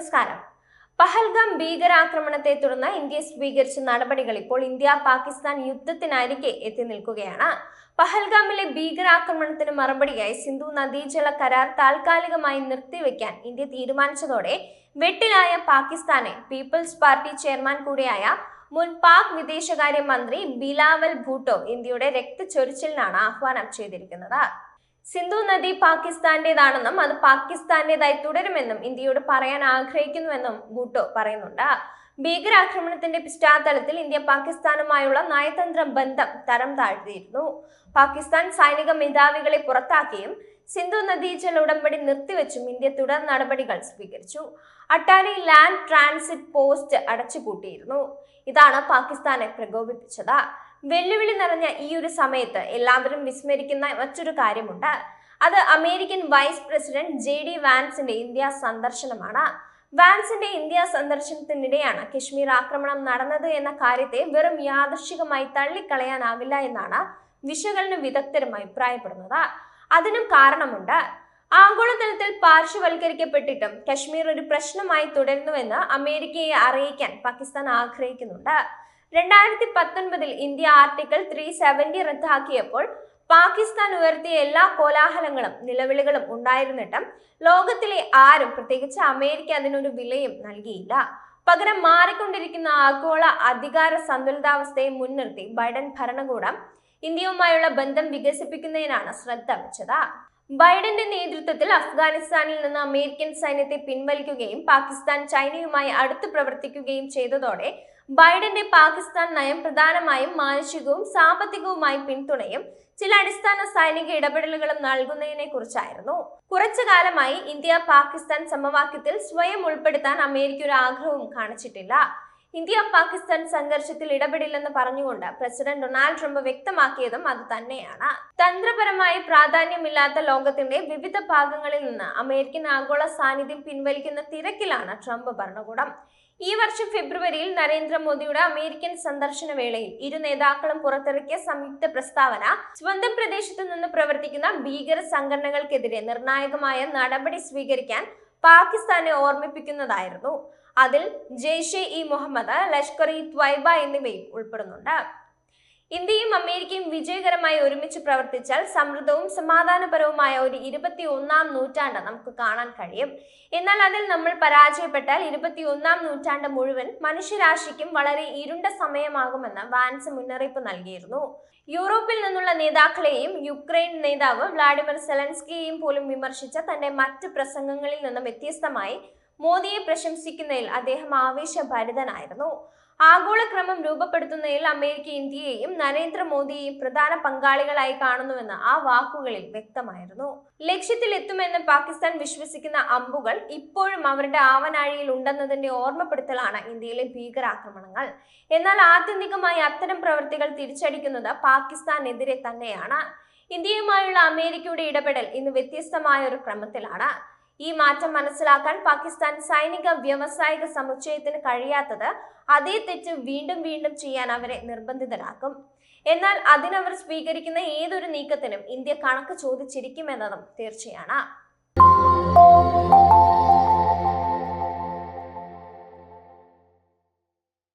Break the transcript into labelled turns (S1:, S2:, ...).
S1: നമസ്കാരം. പഹൽഗാം ഭീകരാക്രമണത്തെ തുടർന്ന് ഇന്ത്യ സ്വീകരിച്ച നടപടികൾ ഇപ്പോൾ ഇന്ത്യ പാകിസ്ഥാൻ യുദ്ധത്തിനായിരിക്കെ എത്തി നിൽക്കുകയാണ്. പഹൽഗാമിലെ ഭീകരാക്രമണത്തിന് മറുപടിയായി സിന്ധു നദീജല കരാർ താൽക്കാലികമായി നിർത്തിവെക്കാൻ ഇന്ത്യ തീരുമാനിച്ചതോടെ വെട്ടിലായ പാകിസ്ഥാനെ പീപ്പിൾസ് പാർട്ടി ചെയർമാൻ കൂടിയായ മുൻ പാക് വിദേശകാര്യ മന്ത്രി ബിലാവൽ ഭൂട്ടോ ഇന്ത്യയുടെ രക്തച്ചൊരിച്ചിലിനാണ് ആഹ്വാനം ചെയ്തിരിക്കുന്നത്. സിന്ധു നദി പാകിസ്ഥാന്റേതാണെന്നും അത് പാകിസ്ഥാന്റേതായി തുടരുമെന്നും ഇന്ത്യയോട് പറയാൻ ആഗ്രഹിക്കുന്നുവെന്നും ഭൂട്ടോ പറയുന്നുണ്ട്. ഭീകരാക്രമണത്തിന്റെ പശ്ചാത്തലത്തിൽ ഇന്ത്യ പാകിസ്ഥാനുമായുള്ള നയതന്ത്ര ബന്ധം തരം താഴ്ത്തിയിരുന്നു. പാകിസ്ഥാൻ സൈനിക മേധാവികളെ പുറത്താക്കിയും സിന്ധു നദീജല ഉടമ്പടി നിർത്തിവെച്ചും ഇന്ത്യ തുടർ നടപടികൾ സ്വീകരിച്ചു. അട്ടാരി ലാൻഡ് ട്രാൻസിറ്റ് പോസ്റ്റ് അടച്ചുപൂട്ടിയിരുന്നു. ഇതാണ് പാകിസ്ഥാനെ പ്രകോപിപ്പിച്ചത്. വെല്ലുവിളി നിറഞ്ഞ ഈ ഒരു സമയത്ത് എല്ലാവരും വിസ്മരിക്കുന്ന മറ്റൊരു കാര്യമുണ്ട്. അത് American vice president J D വാൻസിന്റെ India സന്ദർശനമാണ്. വാൻസിന്റെ ഇന്ത്യ സന്ദർശനത്തിനിടെയാണ് കശ്മീർ ആക്രമണം നടന്നത് എന്ന കാര്യത്തെ വെറും യാദർശികമായി തള്ളിക്കളയാനാവില്ല എന്നാണ് വിശകലന വിദഗ്ധരും അഭിപ്രായപ്പെടുന്നത്. അതിനും കാരണമുണ്ട്. ആഗോളതലത്തിൽ പാർശ്വവൽക്കരിക്കപ്പെട്ടിട്ടും കശ്മീർ ഒരു പ്രശ്നമായി തുടരുന്നുവെന്ന് അമേരിക്കയെ അറിയിക്കാൻ പാകിസ്ഥാൻ ആഗ്രഹിക്കുന്നുണ്ട്. രണ്ടായിരത്തി പത്തൊൻപതിൽ ഇന്ത്യ ആർട്ടിക്കിൾ ത്രീ സെവന്റി റദ്ദാക്കിയപ്പോൾ പാകിസ്ഥാൻ ഉയർത്തിയ എല്ലാ കോലാഹലങ്ങളും നിലവിളികളും ഉണ്ടായിരുന്നിട്ടും ലോകത്തിലെ ആരും പ്രത്യേകിച്ച് അമേരിക്ക അതിനൊരു വിലയും നൽകിയില്ല. പകരം മാറിക്കൊണ്ടിരിക്കുന്ന ആഗോള അധികാര സന്തുലിതാവസ്ഥയെ മുൻനിർത്തി ബൈഡൻ ഭരണകൂടം ഇന്ത്യയുമായുള്ള ബന്ധം വികസിപ്പിക്കുന്നതിനാണ് ശ്രദ്ധ വെച്ചത്. ബൈഡന്റെ നേതൃത്വത്തിൽ അഫ്ഗാനിസ്ഥാനിൽ നിന്ന് അമേരിക്കൻ സൈന്യത്തെ പിൻവലിക്കുകയും പാകിസ്ഥാൻ ചൈനയുമായി അടുത്ത് പ്രവർത്തിക്കുകയും ചെയ്തതോടെ ബൈഡന്റെ പാകിസ്ഥാൻ നയം പ്രധാനമായും മാനുഷികവും സാമ്പത്തികവുമായി പിന്തുണയും ചില അടിസ്ഥാന സൈനിക ഇടപെടലുകളും നൽകുന്നതിനെ കുറിച്ചായിരുന്നു. കുറച്ചു കാലമായി ഇന്ത്യ പാകിസ്ഥാൻ സമവാക്യത്തിൽ സ്വയം ഉൾപ്പെടുത്താൻ അമേരിക്ക ഒരു ആഗ്രഹവും കാണിച്ചിട്ടില്ല. ഇന്ത്യ പാകിസ്ഥാൻ സംഘർഷത്തിൽ ഇടപെടില്ലെന്ന് പറഞ്ഞുകൊണ്ട് പ്രസിഡന്റ് ഡൊണാൾഡ് ട്രംപ് വ്യക്തമാക്കിയതും അത് തന്നെയാണ്. തന്ത്രപരമായി പ്രാധാന്യമില്ലാത്ത ലോകത്തിന്റെ വിവിധ ഭാഗങ്ങളിൽ നിന്ന് അമേരിക്കൻ ആഗോള സാന്നിധ്യം പിൻവലിക്കുന്ന തിരക്കിലാണ് ട്രംപ് ഭരണകൂടം. ഈ വർഷം ഫെബ്രുവരിയിൽ നരേന്ദ്രമോദിയുടെ അമേരിക്കൻ സന്ദർശന വേളയിൽ ഇരു നേതാക്കളും പുറത്തിറക്കിയ സംയുക്ത പ്രസ്താവന സ്വന്തം പ്രദേശത്തു നിന്ന് പ്രവർത്തിക്കുന്ന ഭീകര സംഘടനകൾക്കെതിരെ നിർണായകമായ നടപടി സ്വീകരിക്കാൻ പാകിസ്ഥാനെ ഓർമ്മിപ്പിക്കുന്നതായിരുന്നു. അതിൽ ജെയ്ഷെ ഇ മുഹമ്മദ് ലഷ്കർ ഇ ത്വൈബ എന്നിവയും ഉൾപ്പെടുന്നുണ്ട്. ഇന്ത്യയും അമേരിക്കയും വിജയകരമായി ഒരുമിച്ച് പ്രവർത്തിച്ചാൽ സമൃദ്ധവും സമാധാനപരവുമായ ഒരു ഇരുപത്തി ഒന്നാം നൂറ്റാണ്ട് നമുക്ക് കാണാൻ കഴിയും. എന്നാൽ അതിൽ നമ്മൾ പരാജയപ്പെട്ടാൽ ഇരുപത്തി ഒന്നാം നൂറ്റാണ്ട് മുഴുവൻ മനുഷ്യരാശിക്കും വളരെ ഇരുണ്ട സമയമാകുമെന്ന് വാൻസ് മുന്നറിയിപ്പ് നൽകിയിരുന്നു. യൂറോപ്പിൽ നിന്നുള്ള നേതാക്കളെയും യുക്രൈൻ നേതാവ് വ്ളാഡിമിർ സെലൻസ്കിയെയും പോലും വിമർശിച്ച തന്റെ മറ്റ് പ്രസംഗങ്ങളിൽ നിന്നും വ്യത്യസ്തമായി മോദിയെ പ്രശംസിക്കുന്നതിൽ അദ്ദേഹം ആവേശഭരിതനായിരുന്നു. ആഗോളക്രമം രൂപപ്പെടുത്തുന്നതിൽ അമേരിക്ക ഇന്ത്യയെയും നരേന്ദ്രമോദിയെയും പ്രധാന പങ്കാളികളായി കാണുന്നുവെന്ന് ആ വാക്കുകളിൽ വ്യക്തമായിരുന്നു. ലക്ഷ്യത്തിൽ എത്തുമെന്ന് പാകിസ്ഥാൻ വിശ്വസിക്കുന്ന അമ്പുകൾ ഇപ്പോഴും അവരുടെ ആവനാഴിയിൽ ഉണ്ടെന്നതിന്റെ ഓർമ്മപ്പെടുത്തലാണ് ഇന്ത്യയിലെ ഭീകരാക്രമണങ്ങൾ. എന്നാൽ ആത്യന്തികമായി അത്തരം പ്രവൃത്തികൾ തിരിച്ചടിക്കുന്നത് പാകിസ്ഥാനെതിരെ തന്നെയാണ്. ഇന്ത്യയുമായുള്ള അമേരിക്കയുടെ ഇടപെടൽ ഇന്ന് വ്യത്യസ്തമായ ഒരു ക്രമത്തിലാണ്. ഈ മാറ്റം മനസ്സിലാക്കാൻ പാകിസ്ഥാൻ സൈനിക വ്യവസായിക സമുച്ചയത്തിന് കഴിയാത്തത് അതേ തെറ്റ് വീണ്ടും വീണ്ടും ചെയ്യാൻ അവരെ നിർബന്ധിതരാക്കും. എന്നാൽ അതിനവർ സ്വീകരിക്കുന്ന ഏതൊരു നീക്കത്തിനും ഇന്ത്യ കണക്ക് ചോദിച്ചിരിക്കുമെന്നതും തീർച്ചയാണ്.